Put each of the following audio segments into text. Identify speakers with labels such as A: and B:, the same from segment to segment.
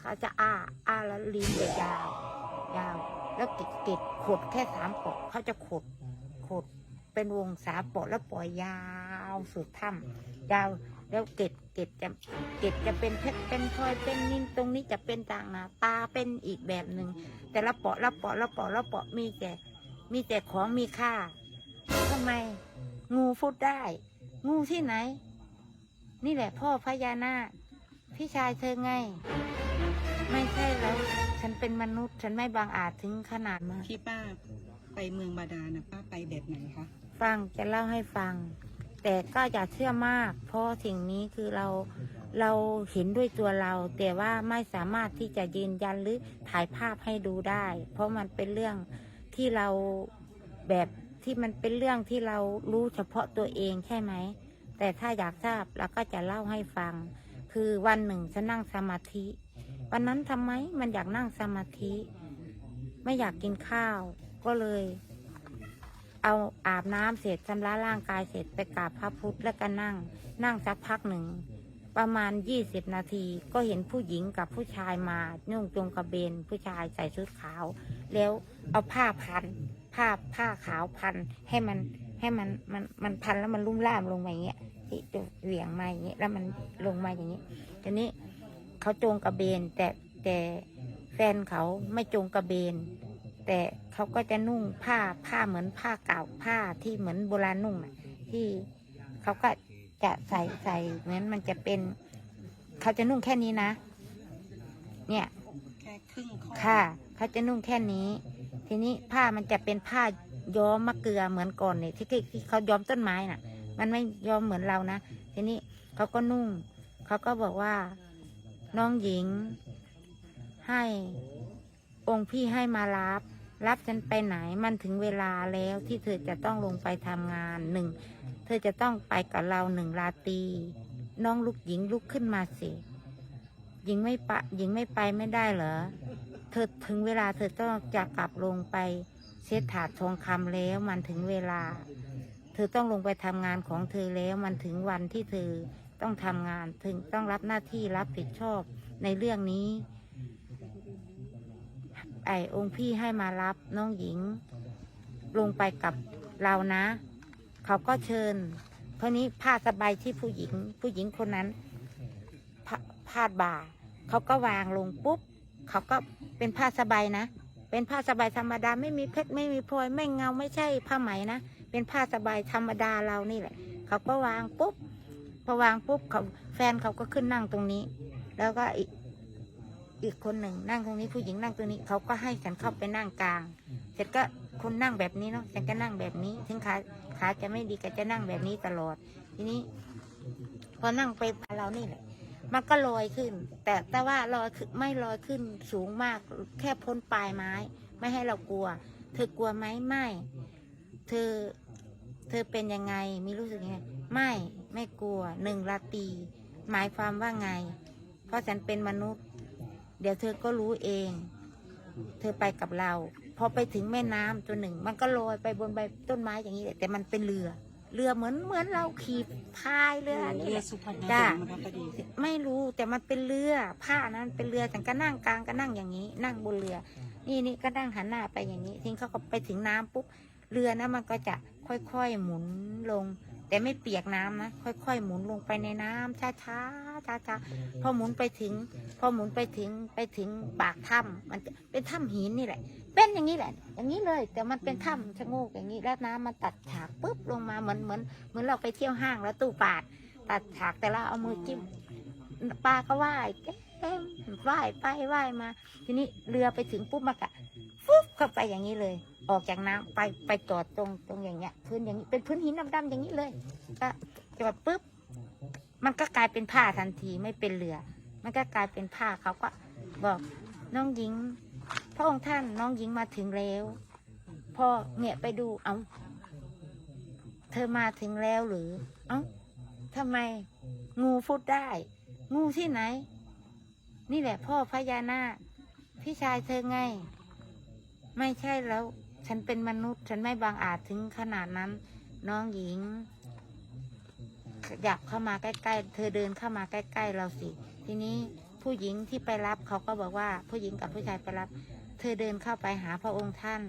A: เขาจะอ้าอ้าแล้วลิ้นจะยาวยาว แล้วเกล็ดเกล็ดขดแค่สามปาะเขาจะขดขดเป็นวงสามปาะแล้วปล่อยยาวสุดถ้ำยาวแล้วเกล็ดเกล็ดจะเกล็ดจะเป็นเพชรเป็นพลอยเป็นนินตรงนี้จะเป็นต่างนาตาเป็นอีกแบบหนึ่งแต่ละเปาะละเปาะละเปาะละเปาะมีแต่มีแต่ของมีค่าทำไม งูพูดได้ งูที่ไหน นี่แหละพ่อพญานาคพี่ชายเธอไง ไม่ใช่แล้ว ฉันเป็นมนุษย์ ฉันไม่บางอาจถึงขนาดมา
B: ที่ป้าไปเมืองบาดาลนะป้าไปแบบไหนคะ
A: ฟังจะเล่าให้ฟัง แต่ก็อย่าเชื่อมาก เพราะสิ่งนี้คือเราเราเห็นด้วยตัวเรา แต่ว่าไม่สามารถที่จะยืนยันหรือถ่ายภาพให้ดูได้ เพราะมันเป็นเรื่องที่เราแบบที่มันเป็นเรื่องที่เรารู้เฉพาะตัวเองใช่ไหม แต่ถ้าอยากทราบเราก็จะเล่าให้ฟัง คือวันหนึ่งฉันนั่งสมาธิ วันนั้นทำไมมันอยากนั่งสมาธิ ไม่อยากกินข้าว ก็เลย เอาอาบน้ำเสร็จชำระร่างกายเสร็จไปกราบพระพุทธแล้วก็นั่ง นั่งสักพักหนึ่ง ประมาณยี่สิบนาทีก็เห็นผู้หญิงกับผู้ชายมานุ่งจงกระเบนผู้ชายใส่ชุดขาว แล้วเอาผ้าพัน ผ้าผ้าขาวพันให้มันให้มันมันมันพันแล้วมันลุ่มล่ามลงมาอย่างเงี้ยที่เหวี่ยงมาอย่างเงี้ยแล้วมันลงมาอย่างเงี้ยทีนี้ เขาจงกระเบน แต่แต่แฟนเขาไม่จงกระเบน แต่เขาก็จะนุ่งผ้าผ้าเหมือนผ้าเก่าผ้าที่เหมือนโบราณนุ่งน่ะ ที่เขาก็จะใส่ใส่เหมือนมันจะเป็น เขาจะนุ่งแค่นี้นะ เนี่ย
B: แค่ครึ่งข้อ
A: ค่ะ เขาจะนุ่งแค่นี้ ทีนี้ผ้ามันจะเป็นผ้าย้อมมะเกลือเหมือนก่อนเนี่ยที่ที่ที่เขาย้อมต้นไม้น่ะ มันไม่ย้อมเหมือนเรานะทีนี้เขาก็นุ่ง เขาก็บอกว่า น้องหญิง ให้องค์พี่ให้มารับ รับฉันไปไหนมันถึงเวลาแล้วที่เธอจะต้องลงไปทำงานหนึ่ง เธอจะต้องไปกับเราหนึ่งราตรีน้องลูกหญิงลุกขึ้นมาสิหญิงไม่ปะหญิงไม่ไปไม่ได้เหรอ เธอถึงเวลาเธอต้องจะกลับลงไปเช็ดถาดทองคำแล้วมันถึงเวลา เธอต้องลงไปทำงานของเธอแล้วมันถึงวันที่เธอ ต้องทำงานถึงต้องรับหน้าที่รับผิดชอบในเรื่องนี้ ไอ้องค์พี่ให้มารับน้องหญิง ลงไปกับเรานะ เขาก็เชิญ เพราะนี้ผ้าสบายที่ผู้หญิง ผู้หญิงคนนั้นพาพาดบ่าเขาก็วางลงปุ๊บเขาก็เป็นผ้าสบายนะ เป็นผ้าสบายธรรมดาไม่มีเพชรไม่มีพลอยไม่เงาไม่ใช่ผ้าไหมนะ เป็นผ้าสบายธรรมดาเรานี่แหละ เขาก็วางปุ๊บ พอวางปุ๊บเขาแฟนเขาก็ขึ้นนั่งตรงนี้ แล้วก็อีกอีกคนหนึ่งนั่งตรงนี้ผู้หญิงนั่งตรงนี้เขาก็ให้ฉันเข้าไปนั่งกลาง เสร็จก็คนนั่งแบบนี้เนาะฉันก็นั่งแบบนี้ถึงขาขาจะไม่ดีก็จะนั่งแบบนี้ตลอด ทีนี้ พอนั่งไปเรานี่แหละมันก็ลอยขึ้น แต่แต่ว่าลอยไม่ลอยขึ้นสูงมาก แค่พ้นปลายไม้ ไม่ให้เรากลัว เธอกลัวไหมไม่ เธอ เธอเป็นยังไง มีรู้สึกยังไง ไม่ ไม่กลัวหนึ่งราตรีหมายความว่าไง เพราะฉันเป็นมนุษย์ เดี๋ยวเธอก็รู้เอง เธอไปกับเรา พอไปถึงแม่น้ำตัวหนึ่ง มันก็ลอยไปบนใบต้นไม้อย่างนี้แหละแต่มันเป็นเรือ เรือเหมือนเหมือนเราขี่พายเรือนี่
B: เรื
A: แห
B: อ
A: ละ
B: สุพรรณ
A: จ้ะ
B: หงส์นะคะพอดี
A: ไม่รู้แต่มันเป็นเรือผ้านั้นเป็นเรือฉันก็นั่งกลางก็นั่งอย่างนี้ นั่งบนเรือ นี่นี่ก็นั่งหันหน้าไปอย่างนี้ทิ้งเขาก็ไปถึงน้ำปุ๊บเรือนะมันก็จะค่อยๆหมุนลง แต่ไม่เปียกน้ำนะ ค่อย ๆ หมุนลงไปในน้ำช้าๆช้าๆพอหมุนไปถึง พอหมุนไปถึงไปถึงปากถ้ำมันเป็นถ้ำหินนี่แหละ เป็นอย่างนี้แหละ อย่างนี้เลย แต่มันเป็นถ้ำชะโงกอย่างนี้แล้วน้ำมันตัดฉากปุ๊บลงมาเหมือนเหมือนเหมือนเราไปเที่ยวห้างแล้วตู้ปาด ตัดฉากแต่เราเอามือจิ้มปลาก็ว่ายแก้มว่ายไปว่ายมา ทีนี้เรือไปถึงปุ๊บมันกะ ฟุ๊บเข้าไปอย่างนี้เลย ออกจากน้ำไปไปจอดตรงตรงอย่างเงี้ยพื้นอย่างนี้เป็นพื้นหินดำๆอย่างนี้เลย ก็จอดปุ๊บมันก็กลายเป็นผ้าทันทีไม่เป็นเรือ มันก็กลายเป็นผ้าเขาก็บอกน้องหญิง พระองค์ท่านน้องหญิงมาถึงแล้วพอเนี่ยไปดูเอาเธอมาถึงแล้วหรือ เอ้าทำไมงูพูดได้ งูที่ไหน นี่แหละพ่อพญานาคพี่ชายเธอไง ไม่ใช่แล้ว ฉันเป็นมนุษย์ ฉันไม่บางอาจถึงขนาดนั้น น้องหญิง อยากเข้ามาใกล้ ๆ เธอเดินเข้ามาใกล้ ๆ เราสิ ทีนี้ผู้หญิงที่ไปรับเขาก็บอกว่า ผู้หญิงกับผู้ชายไปรับ เธอเดินเข้าไปหาพระองค์ท่าน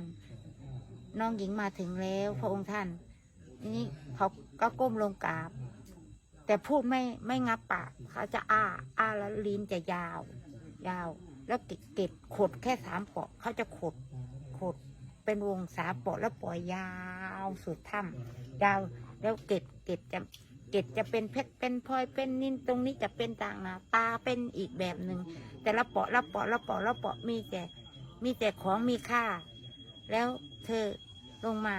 A: น้องหญิงมาถึงแล้ว พระองค์ท่านทีนี้เขาก็ก้มลงกราบ แต่พูดไม่ไม่งับปากเขาจะอ้า อ้าแล้วลิ้นจะยาว ยาว แล้วเก็บเก็บขดแค่สามเปาะเขาจะขด เป็นวงสามเปาะแล้วปล่อยยาวสุดถ้ำยาวแล้วเก็บเก็บจะเก็บจะเป็นเพชรเป็นพลอยเป็นนินตรงนี้จะเป็นต่างหนาตาเป็นอีกแบบหนึ่งแต่ละเปาะละเปาะละเปาะละเปาะมีแต่มีแต่ของมีค่า แล้วเธอลงมา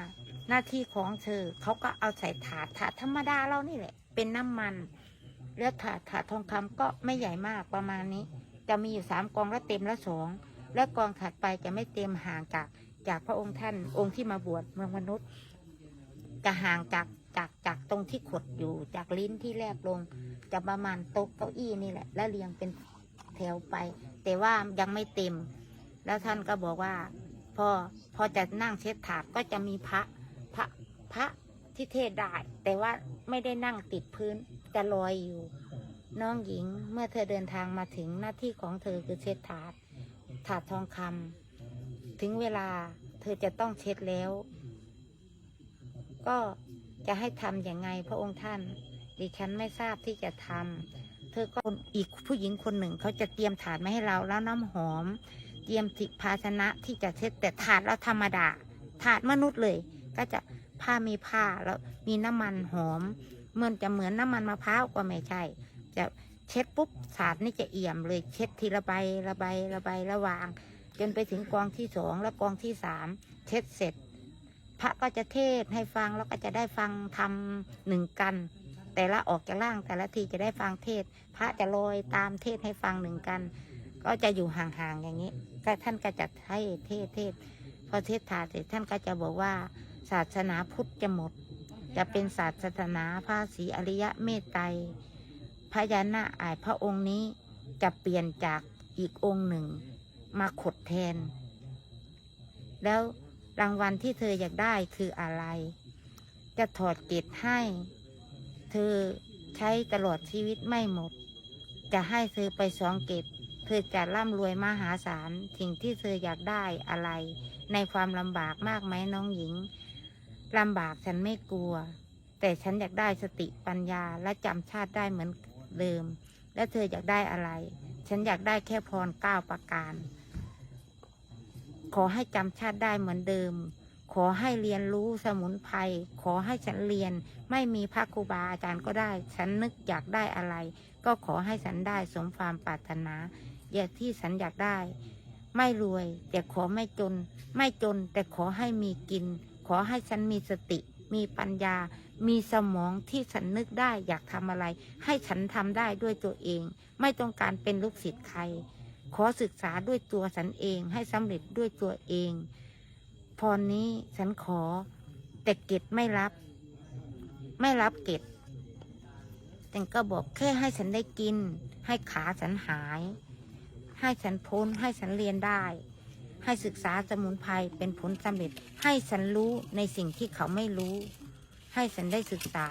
A: หน้าที่ของเธอเขาก็เอาใส่ถาดถาดธรรมดาเรานี่แหละ เป็นน้ำมันแล้วถาดถาดทองคำก็ไม่ใหญ่มากประมาณนี้ จะมีอยู่สามกองแล้วเต็มแล้วสองแล้วกองถัดไปจะไม่เต็มห่างจาก จากพระองค์ท่านองค์ที่มาบวชเมืองมนุษย์จะห่างจากจากจากตรงที่ขดอยู่จากลิ้นที่แลบลง จะประมาณโต๊ะเก้าอี้นี่แหละ แล้วเรียงเป็นแถวไป แต่ว่ายังไม่เต็ม แล้วท่านก็บอกว่า พอพอจะนั่งเช็ดถาดก็จะมีพระพระพระที่เทศได้ แต่ว่าไม่ได้นั่งติดพื้นจะลอยอยู่ น้องหญิงเมื่อเธอเดินทางมาถึงหน้าที่ของเธอคือเช็ดถาดถาดทองคำ ถึงเวลา เธอจะต้องเช็ดแล้ว ก็จะให้ทำอย่างไงพระองค์ท่าน ดิฉันไม่ทราบที่จะทำเธอก็อีกผู้หญิงคนหนึ่งเขาจะเตรียมถาดมาให้เราแล้วน้ำหอม เตรียมสิภาชนะที่จะเช็ดแต่ถาดเราธรรมดาถาดมนุษย์เลย ก็จะผ้ามีผ้าแล้วมีน้ำมันหอมเหมือนจะเหมือนน้ำมันมะพร้าวก็ไม่ใช่ จะเช็ดปุ๊บถาดนี่จะเอี่ยมเลย เช็ดทีละใบละใบละใบระวาง นไปถึงกองที่สองและกองที่สามเช็ดเสร็จ พระก็จะเทศให้ฟังแล้วก็จะได้ฟังทำหนึ่งกัน แต่ละออกจากล่างแต่ละทีจะได้ฟังเทศ พระจะลอยตามเทศให้ฟังหนึ่งกัน ก็จะอยู่ห่างๆอย่างนี้ก็ท่านก็จะให้เทศเทศพอเทศถาเสร็จท่านก็จะบอกว่า ศาสนาพุทธจะหมด จะเป็นศาสนาพระศรีอริยะเมตไตรพญานาคอายพระองค์นี้จะเปลี่ยนจากอีกองค์หนึ่ง มาขดแทน แล้วรางวัลที่เธออยากได้คืออะไร จะถอดเกตให้ เธอใช้ตลอดชีวิตไม่หมด จะให้เธอไปสองเกตเธอจะร่ำรวยมหาศาลสิ่งที่เธออยากได้อะไร ในความลำบากมากไหมน้องหญิงลำบากฉันไม่กลัว แต่ฉันอยากได้สติปัญญาและจำชาติได้เหมือนเดิม และเธออยากได้อะไร ฉันอยากได้แค่พรเก้าประการ ขอให้จำชาติได้เหมือนเดิม ขอให้เรียนรู้สมุนไพร ขอให้ฉันเรียน ไม่มีพระครูบาอาจารย์ก็ได้ ฉันนึกอยากได้อะไร ก็ขอให้ฉันได้สมความปรารถนา อย่าที่ฉันอยากได้ ไม่รวย แต่ขอไม่จน ไม่จน แต่ขอให้มีกิน ขอให้ฉันมีสติ มีปัญญา มีสมองที่ฉันนึกได้อยากทำอะไร ให้ฉันทำได้ด้วยตัวเอง ไม่ต้องการเป็นลูกศิษย์ใคร ขอศึกษาด้วยตัวฉันเองให้สำเร็จด้วยตัวเอง พรนี้ฉันขอ แต่เกตไม่รับ ไม่รับเกตแต่ก็บอกแค่ให้ฉันได้กิน ให้ขาฉันหาย ให้ฉันพ้น ให้ฉันเรียนได้ ให้ศึกษาสมุนไพรเป็นผลสำเร็จ ให้ฉันรู้ในสิ่งที่เขาไม่รู้ ให้ฉันได้ศึกษา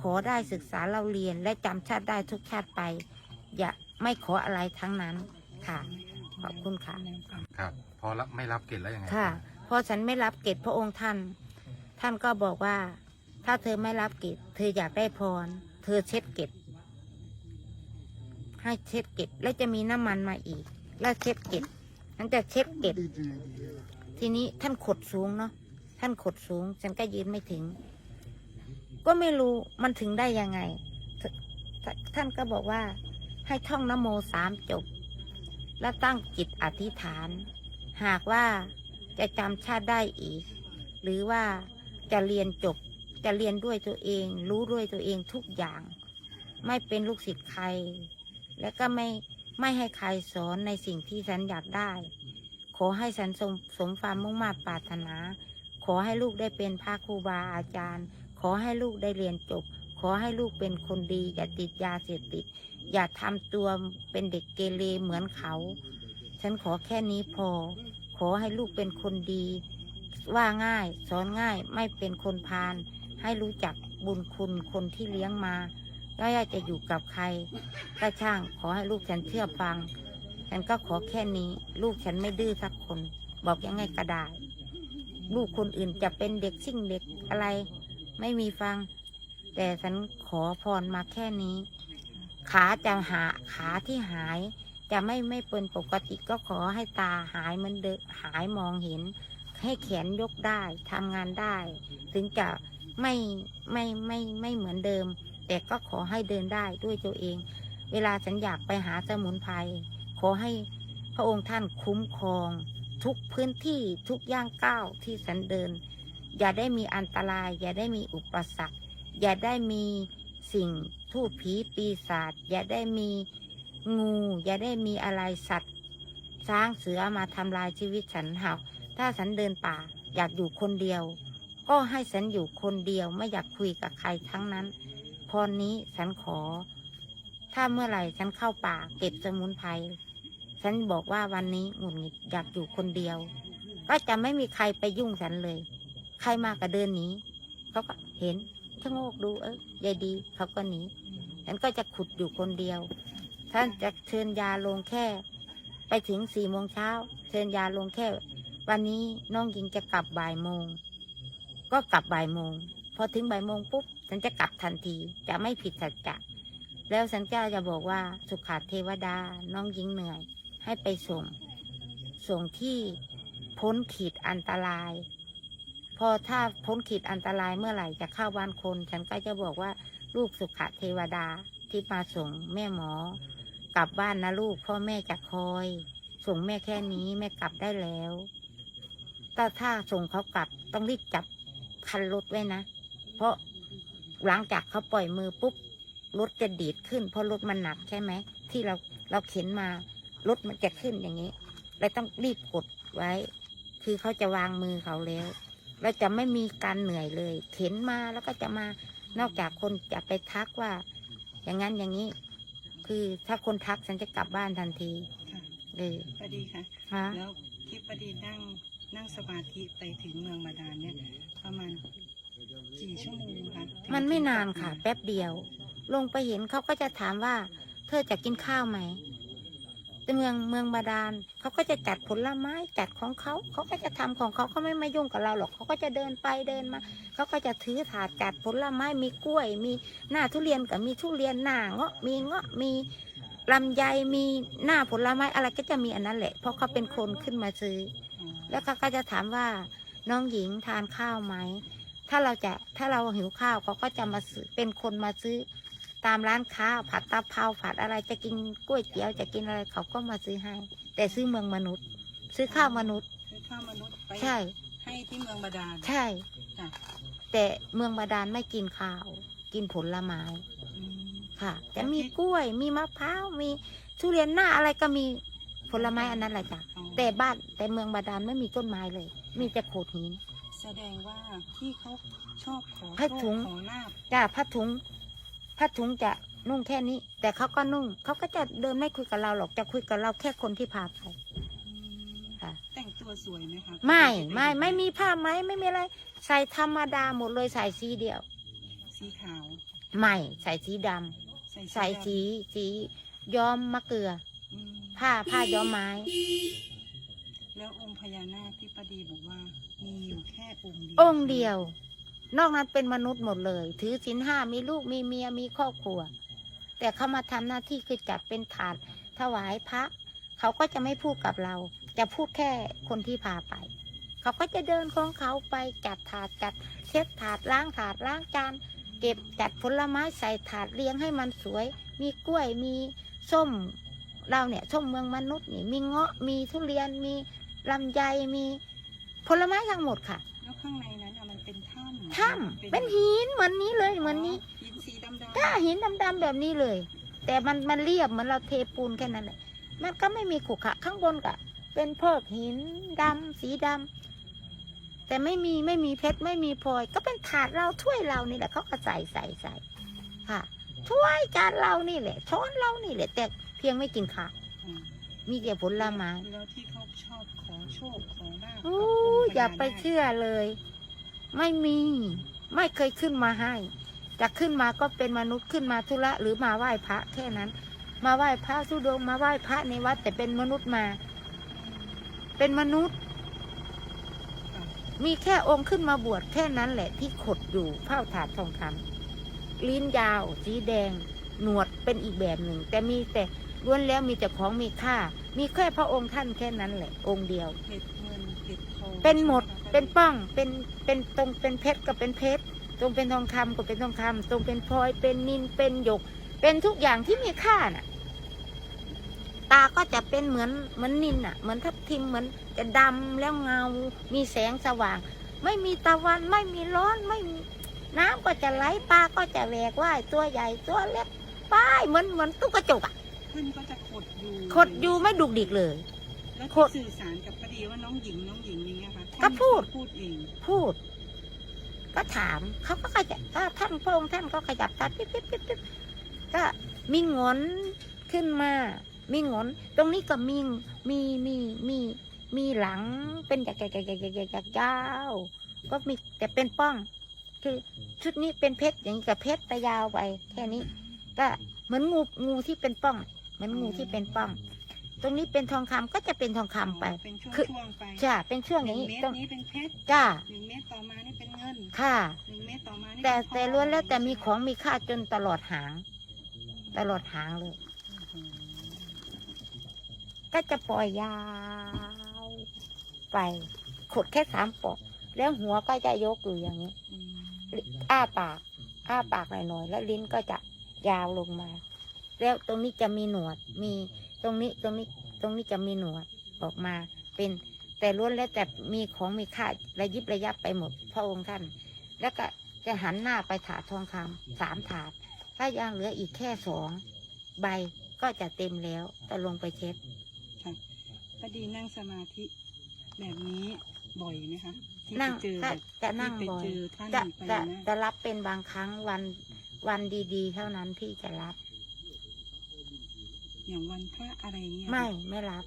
A: ขอได้ศึกษาเราเรียนและจำชาติได้ทุกชาติไป อย่าไม่ขออะไรทั้งนั้น ค่ะ ขอบคุณค่ะ
C: ครับ พอรับไม่รับเกณฑ์แล้วยังไง
A: ค่ะ พอฉันไม่รับเกตพระองค์ท่าน ท่านก็บอกว่า ถ้าเธอไม่รับเกตเธออยากได้พร เธอเช็ดเกตให้เช็ดเกตแล้วจะมีน้ำมันมาอีก แล้วเช็ดเกตฉันจะเช็ดเกตทีนี้ท่านขดสูงเนาะท่านขดสูง ฉันก็ยืนไม่ถึง ก็ไม่รู้มันถึงได้ยังไงททท่านก็บอกว่าให้ท่องนโมสามจบ แล้วตั้งจิตอธิษฐาน หากว่าจะจำชาติได้อีก หรือว่าจะเรียนจบจะเรียนด้วยตัวเอง รู้ด้วยตัวเองทุกอย่าง ไม่เป็นลูกศิษย์ใคร และก็ไม่ไม่ให้ใครสอนในสิ่งที่ฉันอยากได้ ขอให้ฉันสมสมความมุ่งมา่ปรารถนา ขอให้ลูกได้เป็นพระครูบาอาจารย์ ขอให้ลูกได้เรียนจบ ขอให้ลูกเป็นคนดีอย่าติดยาเสพติด อย่าทำตัวเป็นเด็กเกเรเหมือนเขา ฉันขอแค่นี้พอ ขอให้ลูกเป็นคนดี ว่าง่ายสอนง่ายไม่เป็นคนพาลให้รู้จักบุญคุณคนที่เลี้ยงมาก็อยาจะอยู่กับใครก็ช่างขอให้ลูกฉันเชื่อฟัง ฉันก็ขอแค่นี้ ลูกฉันไม่ดื้อสักคน บอกยังไงก็ได้ลูกคนอื่นจะเป็นเด็กซิ่งเด็กอะไร ไม่มีฟัง แต่ฉันขอพรมาแค่นี้ ขาจะหาขาที่หาย จะไม่ไม่เป็นปกติก็ขอให้ตาหายมันเดหายมองเห็น ให้แขนยกได้ทำงานได้ ถึงจะไม่ไม่ไม่ไม่เหมือนเดิม แต่ก็ขอให้เดินได้ด้วยตัวเอง เวลาฉันอยากไปหาสมุนไพรขอให้พระองค์ท่านคุ้มครอง ทุกพื้นที่ทุกย่างก้าวที่ฉันเดิน อย่าได้มีอันตราย อย่าได้มีอุปสรรค อย่าได้มีสิ่ง ทูผีปีศาจอย่าได้มีงู อย่าได้มีอะไรสัตว์ช้างเสือมาทำลายชีวิตฉันหากถ้าฉันเดินป่า อยากอยู่คนเดียว ก็ให้ฉันอยู่คนเดียวไม่อยากคุยกับใครทั้งนั้นพรนี้ฉันขอ ถ้าเมื่อไหร่ฉันเข้าป่า เก็บสมุนไพรฉันบอกว่าวันนี้หงุดหงิดอยากอยู่คนเดียว ก็จะไม่มีใครไปยุ่งฉันเลย ใครมาก็เดินหนีเขาก็เห็นชะโงกดูเออยายดีเขาก็หนี ฉันก็จะขุดอยู่คนเดียว ท่านจะเชิญยาลงแค่ ไปถึงสี่โมงเช้า เชิญยาลงแค่ วันนี้น้องหญิงจะกลับบ่ายโมง ก็กลับบ่ายโมง พอถึงบ่ายโมงปุ๊บ ฉันจะกลับทันที จะไม่ผิดสัจจะ แล้วฉันก็จะบอกว่าสุขาเทวดา น้องหญิงเหนื่อย ให้ไปส่ง ส่งที่พ้นขีดอันตราย พอถ้าพ้นขีดอันตรายเมื่อไหร่จะเข้าบ้านคน ฉันก็จะบอกว่า ลูกสุขเทวดาที่มาส่งแม่หมอกลับบ้านนะลูกพ่อแม่จะคอย ส่งแม่แค่นี้แม่กลับได้แล้วแต่ถ้าส่งเขากลับต้องรีบจับคันรถไว้นะ เพราะหลังจากเขาปล่อยมือปุ๊บรถจะดีดขึ้น เพราะรถมันหนักใช่ไหมที่เราเราเข็นมารถมันจะขึ้นอย่างนี้เราต้องรีบกดไว้ คือเขาจะวางมือเขาแล้วเราจะไม่มีการเหนื่อยเลย เข็นมาแล้วก็จะมา นอกจากคนจะไปทักว่า อย่างนั้นอย่างนี้ คือถ้าคนทักฉันจะกลับบ้านทันที
B: ค่ะ
A: เลย
B: ปดีค่ะ
A: ฮะ
B: แล้วที่ปดีนั่งนั่งสมาธิไปถึงเมืองบาดาลเนี่ย ประมาณกี่ชั่วโมงคะถึง
A: มันไม่นาน
B: ถึงกลับ
A: ค่ะ
B: ม
A: แป๊บเดียว ลงไปเห็นเขาก็จะถามว่า เธอจะกินข้าวไหมแต่ เมืองเมืองบาดาลเขาก็จะจัดผลไม้จัดของเขาเขาก็จะทำของเขาเขาไม่มายุ่งกับเราหรอกเขาก็จะเดินไปเดินมาเขาก็จะถือถาดจัดผลไม้มีกล้วย มีหน้าทุเรียนกับมีทุเรียนหน้าเงาะมีเงาะมีลำไยมีหน้าผลไม้อะไรก็จะมีอันนั้นแหละ เพราะเขาเป็นคนขึ้นมาซื้อ แล้วเขาก็จะถามว่าน้องหญิงทานข้าวไหมถ้าเราจะถ้าเราหิวข้าวเขาก็จะมาซื้อเป็นคนมาซื้อ ตามร้านค้าผัดตะเภาผัดอะไรจะกินกล้วยเตี๋ยวจะกินอะไรเขาก็มาซื้อให้ แต่ซื้อเมืองมนุษย์ ซื้อข้าวมนุษย์
B: คือข้าวมนุษย์ไป
A: ใช่
B: ให้ที่เมืองบาดาล
A: ใช่
B: ค่ะ
A: แต่เมืองบาดาลไม่กินข้าว กินผลไม้
B: อืม
A: ค่ะ จะมีกล้วยมีมะพร้าวมีทุเรียนหน้าอะไรก็มีผลไม้อันนั้นแหละจ้ะ
B: อ๋อ
A: แต่บ้านแต่เมืองบาดาลไม่มีต้นไม้เลย มีแต่โขดหิน
B: แสดงว่าที่เขาชอบขอ
A: ให้
B: โช
A: ถุง
B: คขอลาบ
A: จ้าผ้าถุง ผ้าถุงจะนุ่งแค่นี้ แต่เขาก็นุ่งเขาก็จะเดินไม่คุยกับเราหรอกจะคุยกับเราแค่คนที่พาไป
B: อืม
A: ค่ะ
B: แต่งตัวสวยไหมคะ
A: ไม่
B: ปกติ
A: ไม่ไม่มีผ้าไหมไม่มีอะไร ใส่ธรรมดาหมดเลยใส่สีเดียว
B: สีขาว
A: ไม่ใส่สีดำ
B: ใส่
A: ใส่
B: ดำ
A: สีสีย้อมมะเกลือ
B: อืม
A: ผ้าผ้าย้อมไม้
B: แล้วองค์พญานาคที่ปดีบอกว่ามีอยู่แค่องค์เดียว
A: องค์เดียว นอกนั้นเป็นมนุษย์หมดเลย ถือศีลห้ามีลูกมีเมียมีครอบครัว แต่เขามาทำหน้าที่คือจัดเป็นถาดถวายพระ เขาก็จะไม่พูดกับเรา จะพูดแค่คนที่พาไป เขาก็จะเดินของเขาไปจัดถาดจัดเช็ดถาดล้างถาดล้างจานเก็บจัดผลไม้ใส่ถาดเรียงให้มันสวย มีกล้วยมีส้มเราเนี่ยส้มเมืองมนุษย์นี่มีเงาะมีทุเรียนมีลำไยมีผลไม้ทั้งหมดค่ะ
B: ถ้ำ
A: ถ้ำเป็นหินเหมือนนี้เลยเหมือนนี้
B: หินสีดำๆ
A: ถ้าหินดำๆแบบนี้เลย แต่มันมันเรียบเหมือนเราเทปูนแค่นั้นแหละมันก็ไม่มีขรุขระข้างบนก็เป็นเพิกหินดำสีดำแต่ไม่มีไม่มีเพชรไม่มีพลอย ก็เป็นถาดเราถ้วยเรานี่แหละเขาก็ใส่ใส่ใส่ค่ะถ้วยจานเรานี่แหละช้อนเรานี่แหละ แต่เพียงไม่กินข้าว
B: อืม
A: มีแต่ผลไม้
B: แล้วที่เขาชอบขอโชคขอลาบ
A: โอ้
B: กับงค์พญ
A: อย่าไป
B: นค
A: เชื่อเลย ไม่มีไม่เคยขึ้นมาให้จะขึ้นมาก็เป็นมนุษย์ขึ้นมาธุระหรือมาไหว้พระแค่นั้น มาไหว้พระสุดงค์มาไหว้พระในวัดแต่เป็นมนุษย์มา เป็นมนุษย์
B: ค่ะ
A: มีแค่องค์ขึ้นมาบวชแค่นั้นแหละที่ขดอยู่เผ้าถาดทองคำลิ้นยาว สีแดง หนวดเป็นอีกแบบหนึ่ง แต่มีแต่ล้วนแล้วมีแต่ของมีค่า มีแค่พระองค์ท่านแค่นั้นแหละ องค์เดียว
B: เห็ดเงินเห็ดทอง
A: เป็นหมด
B: ใช่ไคะ
A: เป็นป้องเป็นเป็นตรงเป็นเพชรก็เป็นเพชรตรงเป็นทองคำก็เป็นทองคำตรงเป็นพลอยเป็นนินเป็นหยก เป็นทุกอย่างที่มีค่าน่ะ ตาก็จะเป็นเหมือนเหมือนนินอะ เหมือนทับทิมเหมือนจะดำแล้วเงา มีแสงสว่าง ไม่มีตะวันไม่มีร้อนไม่มีน้ำก็จะไหลปลาก็จะแหวกว่ายตัวใหญ่ตัวเล็กป้ายเหมือนเหมือนตุ๊กกระจกอะ
B: ท่านก็จะขดอยู่
A: ขดอยู่ไม่ดุกดิกเลย
B: แล้ว
A: ข
B: ที่
A: ด
B: สื่อสารกับพอดีว่าน้องหญิงน้องหญิงอย่างเงี้ยค่ะ
A: ก็พูด
B: ท่านพูดเอง
A: พูด ก็ถามเขาก็ขยับถ้าท่านพระองค์ท่านก็ขยับตาปิ๊บปิ๊บปิ๊บปิ๊บก็มีหงอนขึ้นมา มีหงอน ตรงนี้ก็มีมีมีมีมีหลังเป็นยาวๆๆๆๆๆยาวก็มีแต่เป็นป้อง คือชุดนี้เป็นเพชรอย่างนี้กับเพชรแต่ยาวไปแค่นี้ ก็เหมือนงูงูที่เป็นป้อง เหมือนงูที่เป็นป้อง ตรงนี้เป็นทองคำก็จะเป็นทองคำไป
B: เป็นช่วง
A: คือ
B: ช่วงๆไป
A: จ้าเป็นช่วงอ
B: ห
A: ย่า
B: นึ่
A: ง
B: ง
A: นี้
B: เมต
A: ต้
B: ร
A: อง
B: นี้เป็นเพชร
A: จ้า
B: หนึ่งเมตรต่อมานี่เป็นเงิน
A: ค่ะ
B: หนึ่งเมตรต่อมานี่
A: แต่
B: เป็นทอง
A: แต่ล้วนแล้วแต่มีของมีค่าจนตลอดหาง ตลอดหางเลย
B: อืม
A: ก็จะปล่อยยาว ไป ขดแค่สามปอกแล้วหัวก็จะยกอยู่อย่างนี้
B: อืม
A: อ้าปาก อ้าปากหน่อยๆ แล้วลิ้นก็จะยาวลงมา แล้วตรงนี้จะมีหนวด มี ตรงนี้ตรงนี้ตรงนี้จะมีหนวดออกมาเป็นแต่ล้วนแล้วแต่มีของมีค่าระยิบระยับไปหมดพระองค์ท่านแล้วก็จะหันหน้าไปถาดทองคำสามถาด ถ้ายังเหลืออีกแค่สองใบก็จะเต็มแล้วจะลงไปเช็ด
B: ค่ะพอดีนั่งสมาธิแบบนี้บ่อยไหมคะที่
A: นั่ง
B: ไปเจอ
A: จะ
B: แบบ
A: จะนั่ง
B: ที่ไป
A: บ่อย
B: เจอท่าน
A: จะ
B: ไป
A: จะ
B: นะ
A: จะรับเป็นบางครั้งวันวันดี ๆ เท่านั้นที่จะรับ
B: อย่างวันพระอะไรเงี้ย
A: ไม่ไม่รับ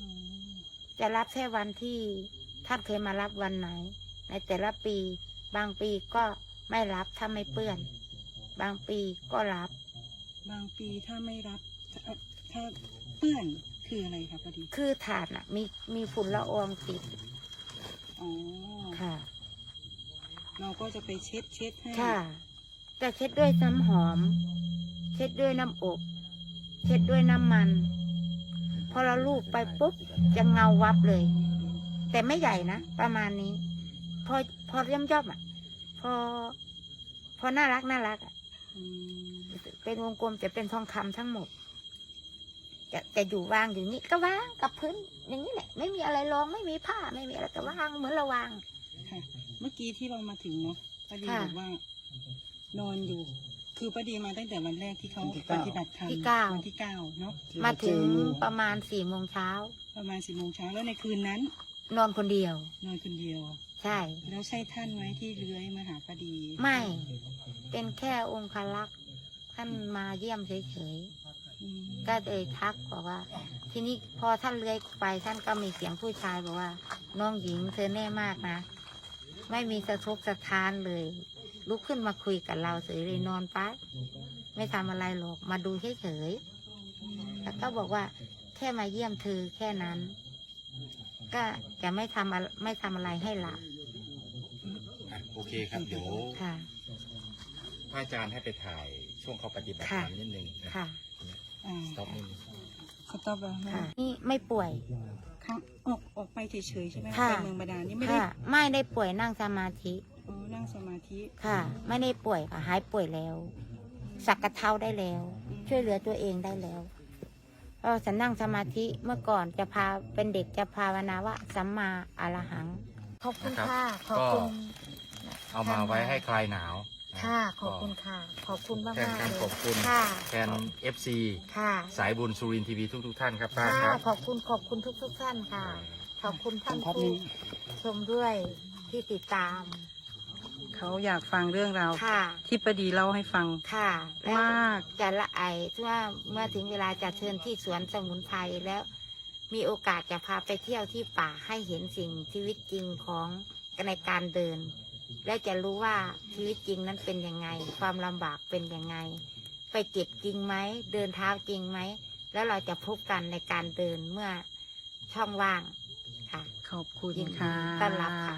B: อืม
A: จะรับแค่วันที่ท่านเคยมารับวันไหน ในแต่ละปี บางปีก็ไม่รับถ้าไม่เปื้อน บางปีก็รับ
B: บางปีถ้าไม่รับถ้าถ้าเปื้อนคืออะไรคะพอดี
A: คือถาดน่ะ มีมีฝุ่นละอองติด
B: อ๋อ
A: ค่ะ
B: เราก็จะไปเช็ดเช็ดให้
A: ค่ะจะเช็ดด้วยน้ำหอม เช็ดด้วยน้ำอบ เช็ดด้วยน้ำมัน พอเราลูบไปปุ๊บจะเงาวับเลย แต่ไม่ใหญ่นะ ประมาณนี้ พอพอย่อมย่อมๆอะ พอ พอน่ารักน่ารักอะ
B: อืม
A: เป็นวงกลมจะเป็นทองคำทั้งหมด จะจะอยู่วางอยู่นี่ก็วางกับพื้น อย่างนี้แหละไม่มีอะไรรองไม่มีผ้าไม่มีอะไรก็วางเหมือนเราวาง
B: ค่ะเมื่อกี้ที่เรามาถึงเนาะพอดี
A: ค่ะ
B: บอกว่านอนอยู่ คือพอดีมาตั้งแต่วันแรกที่เขา
D: วันที่
B: ป
D: เก้า
B: ฏิบัติธรรม
A: ที่เก้า
B: วันที่เก้าเนาะ
D: ที่
A: มาถึง
D: เจองู
A: ประมาณสี่โมงเช้า
B: ประมาณสิบโมงเช้าแล้วในคืนนั้น
A: นอนคนเดียว
B: นอนคนเดียว
A: ใช่
B: แล้วใช่ท่านไหมที่เลื้อยมาหาพอดี
A: ไม่ เป็นแค่องคลักษ์ท่านมาเยี่ยมเฉย
B: อืม
A: ๆก็เลยทักบอกว่า ทีนี้พอท่านเลื้อยไปท่านก็มีเสียงผู้ชายบอกว่า น้องหญิงเธอแน่มากนะ ไม่มีสะทกสะทานเลย ลุกขึ้นมาคุยกับเราเฉยเลยนอนไปไม่ทำอะไรหรอกมาดูเฉยๆแล้วก็บอกว่าแค่มาเยี่ยมเธอแค่นั้น ก็จะไม่ทำอะไรไม่ทำอะไรให้หลับ
C: อะโอเคครับเดี๋ยว
A: ค่ะ
C: พระอาจารย์ให้ไปถ่ายช่วงเขาปฏิบัติธร
A: ค่ะ
C: รมนิดนึงนะ
A: ค่ะ
B: อ่า
C: สต็อปนิดนึง
B: สต็อปแล้วนะ
A: ค่ะนี่ไม่ป่วย
B: ครั้งออกออกไปเฉยๆใช่ไหม
A: ค่ะ
B: ไปเมืองบาดาลนี่ไม่ได้
A: ค่ะไม่ได้ป่วยนั่งสมาธิ
B: อ๋อ นั่งสมาธิ
A: ค่ะ ไม่ได้ป่วยค่ะหายป่วยแล้ว สักกระเท้าได้แล้ว ช่วยเหลือตัวเองได้แล้วก็จะนั่งสมาธิเมื่อก่อนจะพาเป็นเด็กจะภาวนาว่าสัมมาอรหังขอบคุณค่ะขอบคุณ
C: เอามาไว้ให้คลายหนาวนะ
A: ค่ะขอบคุณค่ะ ขอบคุณมาก
C: แทน
A: มาก
C: การ
A: เล
C: ขอยบคุณ
A: ค่ะ
C: แทน FC
A: ค่ะ
C: สายบุญสุรินทีวีทุกๆท่านครับป้า
A: ค่ะ
C: ครับ
A: ขอบคุณขอบคุณทุกทุกๆท่านค่ะ ขอบคุณท่าน
D: ครับ
A: ผู้
D: นี่
A: ชมด้วยที่ติดตาม
B: เขาอยากฟังเรื่องราว
A: ค่ะ
B: ที่พอดีเล่าให้ฟัง
A: ค่ะแล้ว
B: มาก
A: จะละไอที่ว่าเมื่อถึงเวลาจะเชิญที่สวนสมุนไพรแล้ว มีโอกาสจะพาไปเที่ยวที่ป่าให้เห็นสิ่งชีวิตจริงของในการเดิน แล้วจะรู้ว่าชีวิตจริงนั้นเป็นยังไง ความลำบากเป็นยังไง ไปเจ็บจริงไหมเดินเท้าจริงไหมแล้วเราจะพบกันในการเดินเมื่อช่องว่างค่ะ
B: ขอบคุณ
A: ยินดี
B: ค่ะ
A: ต้อนรับค่ะ